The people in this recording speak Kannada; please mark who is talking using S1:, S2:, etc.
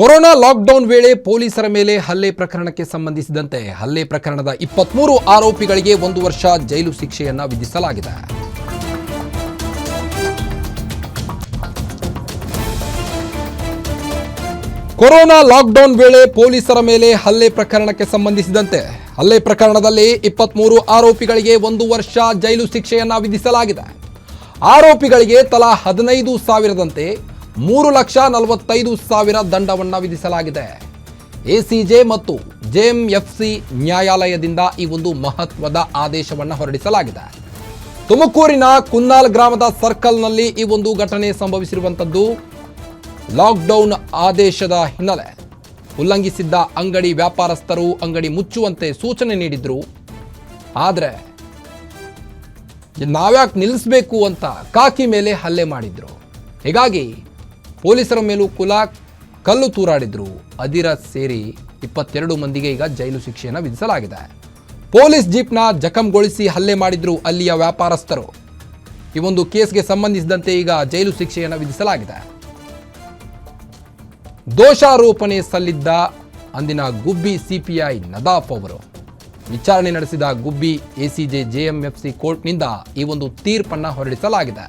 S1: ಕೊರೋನಾ ಲಾಕ್ಡೌನ್ ವೇಳೆ ಪೊಲೀಸರ ಮೇಲೆ ಹಲ್ಲೆ ಪ್ರಕರಣಕ್ಕೆ ಸಂಬಂಧಿಸಿದಂತೆ ಹಲ್ಲೆ ಪ್ರಕರಣದ ಇಪ್ಪತ್ಮೂರು ಆರೋಪಿಗಳಿಗೆ ಒಂದು ವರ್ಷ ಜೈಲು ಶಿಕ್ಷೆಯನ್ನು ವಿಧಿಸಲಾಗಿದೆ. ಕೊರೋನಾ ಲಾಕ್ಡೌನ್ ವೇಳೆ ಪೊಲೀಸರ ಮೇಲೆ ಹಲ್ಲೆ ಪ್ರಕರಣಕ್ಕೆ ಸಂಬಂಧಿಸಿದಂತೆ ಹಲ್ಲೆ ಪ್ರಕರಣದಲ್ಲಿ ಇಪ್ಪತ್ಮೂರು ಆರೋಪಿಗಳಿಗೆ ಒಂದು ವರ್ಷ ಜೈಲು ಶಿಕ್ಷೆಯನ್ನ ವಿಧಿಸಲಾಗಿದೆ. ಆರೋಪಿಗಳಿಗೆ ತಲಾ ಹದಿನೈದು ಸಾವಿರದಂತೆ ಮೂರು ಲಕ್ಷ ನಲವತ್ತೈದು ಸಾವಿರ ದಂಡವನ್ನು ವಿಧಿಸಲಾಗಿದೆ. ಎಸಿಜೆ ಮತ್ತು ಜೆಎಂಎಫ್ಸಿ ನ್ಯಾಯಾಲಯದಿಂದ ಈ ಒಂದು ಮಹತ್ವದ ಆದೇಶವನ್ನು ಹೊರಡಿಸಲಾಗಿದೆ. ತುಮಕೂರಿನ ಕುನ್ನಾಲ್ ಗ್ರಾಮದ ಸರ್ಕಲ್ನಲ್ಲಿ ಈ ಒಂದು ಘಟನೆ ಸಂಭವಿಸಿರುವಂಥದ್ದು ಲಾಕ್ಡೌನ್ ಆದೇಶದ ಹಿನ್ನೆಲೆ. ಉಲ್ಲಂಘಿಸಿದ್ದ ಅಂಗಡಿ ವ್ಯಾಪಾರಸ್ಥರು ಅಂಗಡಿ ಮುಚ್ಚುವಂತೆ ಸೂಚನೆ ನೀಡಿದ್ರು. ಆದರೆ ನಾವ್ಯಾಕೆ ನಿಲ್ಲಿಸಬೇಕು ಅಂತ ಕಾಕಿ ಮೇಲೆ ಹಲ್ಲೆ ಮಾಡಿದ್ರು. ಹೀಗಾಗಿ ಪೊಲೀಸರ ಮೇಲೂ ಕುಲ ಕಲ್ಲು ತೂರಾಡಿದ್ರು. ಅದಿರ ಸೇರಿ ಇಪ್ಪತ್ತೆರಡು ಮಂದಿಗೆ ಈಗ ಜೈಲು ಶಿಕ್ಷೆಯನ್ನು ವಿಧಿಸಲಾಗಿದೆ. ಪೊಲೀಸ್ ಜೀಪ್ನ ಜಖಂಗೊಳಿಸಿ ಹಲ್ಲೆ ಮಾಡಿದ್ರು ಅಲ್ಲಿಯ ವ್ಯಾಪಾರಸ್ಥರು. ಈ ಒಂದು ಕೇಸ್ಗೆ ಸಂಬಂಧಿಸಿದಂತೆ ಈಗ ಜೈಲು ಶಿಕ್ಷೆಯನ್ನು ವಿಧಿಸಲಾಗಿದೆ. ದೋಷಾರೋಪಣೆ ಸಲ್ಲಿದ್ದ ಅಂದಿನ ಗುಬ್ಬಿ ಸಿಪಿಐ ನದಾಫ್ ಅವರು. ವಿಚಾರಣೆ ನಡೆಸಿದ ಗುಬ್ಬಿ ಎಸಿಜೆ ಜೆಎಂಎಫ್ಸಿ ಕೋರ್ಟ್ನಿಂದ ಈ ಒಂದು ತೀರ್ಪನ್ನ ಹೊರಡಿಸಲಾಗಿದೆ.